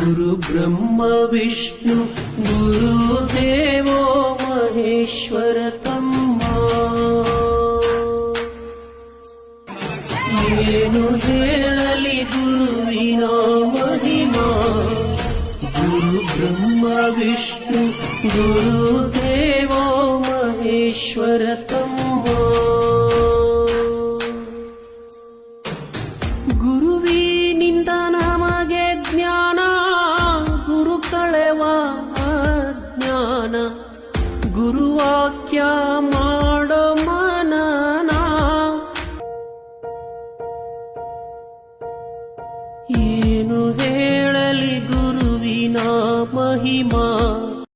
ಗುರು ಬ್ರಹ್ಮ ವಿಷ್ಣು ಗುರು ದೇವೋ ಮಹೇಶ್ವರ ತಮ್ಮ ಏನು ಹೇಳಲಿ ಗುರುವಿನ ಮಹಿಮಾ ಗುರು ಬ್ರಹ್ಮ ವಿಷ್ಣು ಗುರು ದೇವೋ ಮಹೇಶ್ವರ ತಮ್ಮ ಗುರುವಾಕ್ಯ ಮಾಡೋ ಮನನ. ಏನು ಹೇಳಲಿ ಗುರುವಿನ ಮಹಿಮಾ?